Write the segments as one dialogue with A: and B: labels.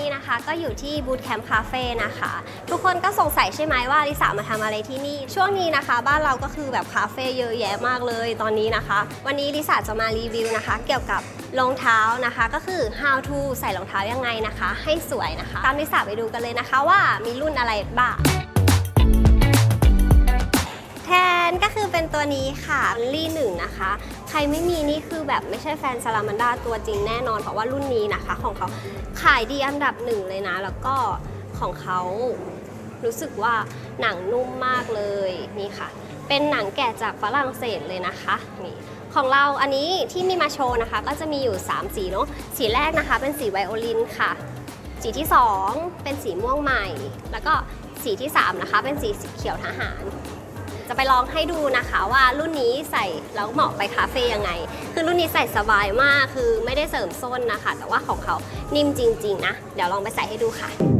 A: ี่นะคะก็อยู่ที่บูธแคมป์คาเฟ่นะคะ ทุกคนก็สงสัยใช่ไหมว่าลิสามาทำอะไรที่นี่ ช่วงนี้นะคะบ้านเราก็คือแบบคาเฟ่เยอะแยะมากเลยตอนนี้นะคะ วันนี้ลิสาจะมารีวิวนะคะ เกี่ยวกับรองเท้านะคะ ก็คือ how to ใส่รองเท้ายังไงนะคะ ให้สวยนะคะ ตามลิสาไปดูกันเลยนะคะว่ามีรุ่นอะไรบ้าง ทนก็คือเป็นตัวนี้ค่ะลี่หนึ่งนะคะ ใครไม่มีนี่คือแบบไม่ใช่แฟนซาลามันดาตัวจริงแน่นอน เพราะว่ารุ่นนี้นะคะ ของเขาขายดีอันดับหนึ่งเลยนะ แล้วก็ของเขารู้สึกว่าหนังนุ่มมากเลยนี่ค่ะ เป็นหนังแกะจากฝรั่งเศสเลยนะคะนี่ของเราอันนี้ที่มีมาโชว์นะคะ ก็จะมีอยู่ 3 สีเนาะสีแรกนะคะ เป็นสีไวโอลินค่ะ สีที่ 2 เป็นสีม่วงใหม่ แล้วก็สีที่ 3 นะคะ เป็นสีเขียวทหาร จะไปลองให้ดูนะคะว่ารุ่นนี้ใส่แล้วเหมาะไปคาเฟ่ยังไง คือรุ่นนี้ใส่สบายมากคือไม่ได้เสริมส้นนะคะ แต่ว่าของเขานิ่มจริง ๆ นะ เดี๋ยวลองไปใส่ให้ดูค่ะ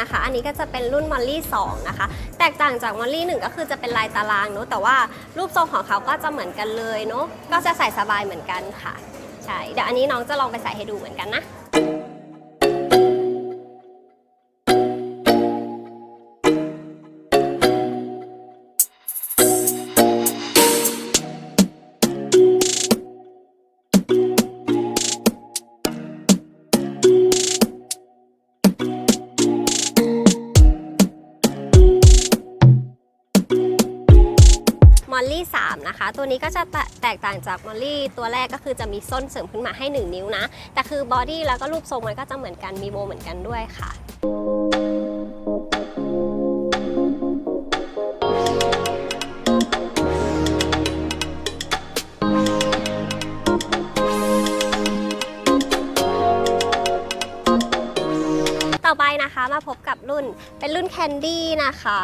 A: นะคะ อันนี้ก็จะเป็นรุ่นมอลลี่2นะคะ แตกต่างจากมอลลี่ 1 ก็คือจะเป็นลายตารางเนอะแต่ว่ารูปทรงของเขาก็จะเหมือนกันเลยเนอะก็จะใส่สบายเหมือนกันค่ะใช่เดี๋ยวอันนี้น้องจะลองไปใส่ให้ดูเหมือนกันนะ ลี่3นะคะ ตัวนี้ก็จะแตแตกต่างจากมอลลี่ตัวแรกก็คือจะมีส้นเสริมขึ้นมาให้ 1 นิ้วนะ แต่คือบอดี้แล้วก็รูปทรงมันก็จะเหมือนกันมีโบเหมือนกันด้วยค่ะ ต่อไปนะคะมาพบกับรุ่นเป็นรุ่นแคนดี้นะคะ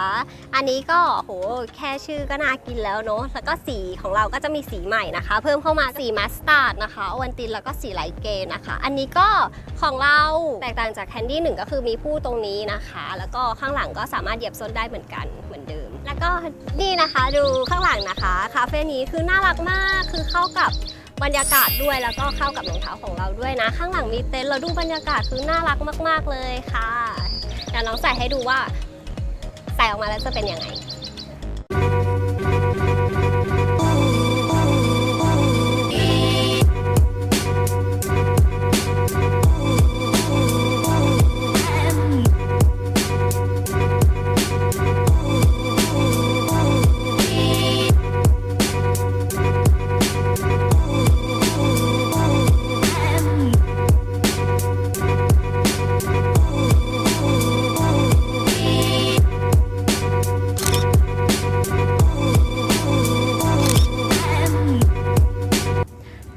A: อันนี้ก็โหแค่ชื่อก็น่ากินแล้วเนาะแล้วก็สีของเราก็จะมีสีใหม่นะคะ เพิ่มเข้ามาสีมัสตาร์ดนะคะโอวันตินแล้วก็สีไลท์เกนนะคะ อันนี้ก็ของเราแตกต่างจากแคนดี้หนึ่งก็คือมีผู้ตรงนี้นะคะ แล้วก็ข้างหลังก็สามารถเหยียบส้นได้เหมือนกันเหมือนเดิม แล้วก็นี่นะคะดูข้างหลังนะคะคาเฟ่นี้คือน่ารักมากคือเข้ากับ บรรยากาศด้วยแล้วก็เข้ากับรองเท้าของเราด้วยนะ ข้างหลังมีเต็นท์เราดูบรรยากาศคือน่ารักมาก ๆเลยค่ะเดี๋ยวน้องใส่ให้ดูว่าใส่ออกมาแล้วจะเป็นยังไง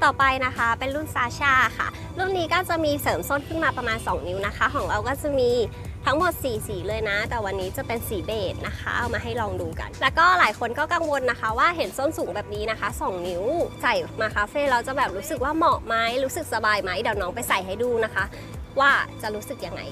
A: ต่อไปนะคะ เป็นรุ่นซาชาค่ะ รุ่นนี้ก็จะมีเสริมส้นขึ้นมาประมาณ 2 นิ้วนะคะ ของเราก็จะมีทั้งหมด 4 สีเลยนะ แต่วันนี้จะเป็นสีเบจนะคะ เอามาให้ลองดูกัน แล้วก็หลายคนก็กังวลนะคะว่าเห็นส้นสูงแบบนี้นะคะ 2 นิ้วใส่มาคาเฟ่เราจะแบบรู้สึกว่าเหมาะไหมรู้สึกสบายไหมเดี๋ยวน้องไปใส่ให้ดูนะคะ ว่าจะรู้สึกยังไง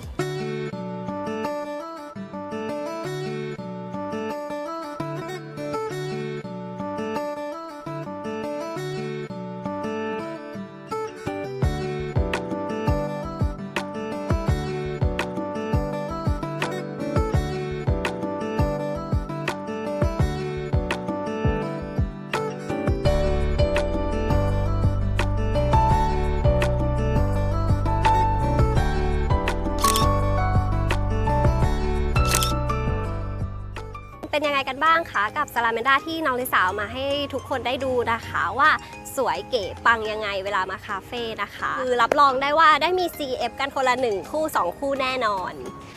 A: เป็นยังไงกันบ้างคะกับซาลาเมนดาที่น้องลิสาวมาให้ทุกคนได้ดูนะคะว่าสวยเก๋ปังยังไงเวลามาคาเฟ่นะคะ คือรับรองได้ว่าได้มี CF กันคนละ 1 คู่ 2 คู่แน่นอน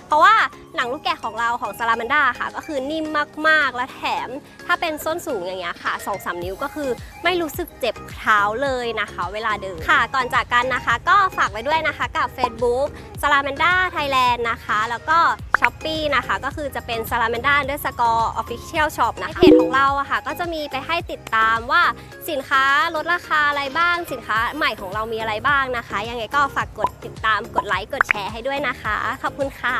A: เพราะว่าหนังลูกแกะของเราของซาลาเมนดาค่ะ ก็คือนิ่มมากๆและแถม ถ้าเป็นส้นสูงอย่างเงี้ยค่ะ2-3นิ้วก็คือไม่รู้สึกเจ็บเท้าเลยนะคะ เวลาเดินค่ะก่อนจากกันนะคะ ก็ฝากไว้ด้วยนะคะกับ Facebook ซาลาเมนดาไทยแลนด์นะคะ แล้วก็ ช้อปปีนะคะ ก็คือจะเป็น s a l a m a n d a ด้วยสกอร์ออฟฟิเชียลช็อปนะเพจของเราอะค่ะ ก็จะมีไปให้ติดตามว่าสินค้าลดราคาอะไรบ้าง สินค้าใหม่ของเรามีอะไรบ้างนะคะ ยังไงก็ฝากกดติดตามกดไลค์กดแชร์ให้ด้วยนะคะ ขอบคุณค่ะ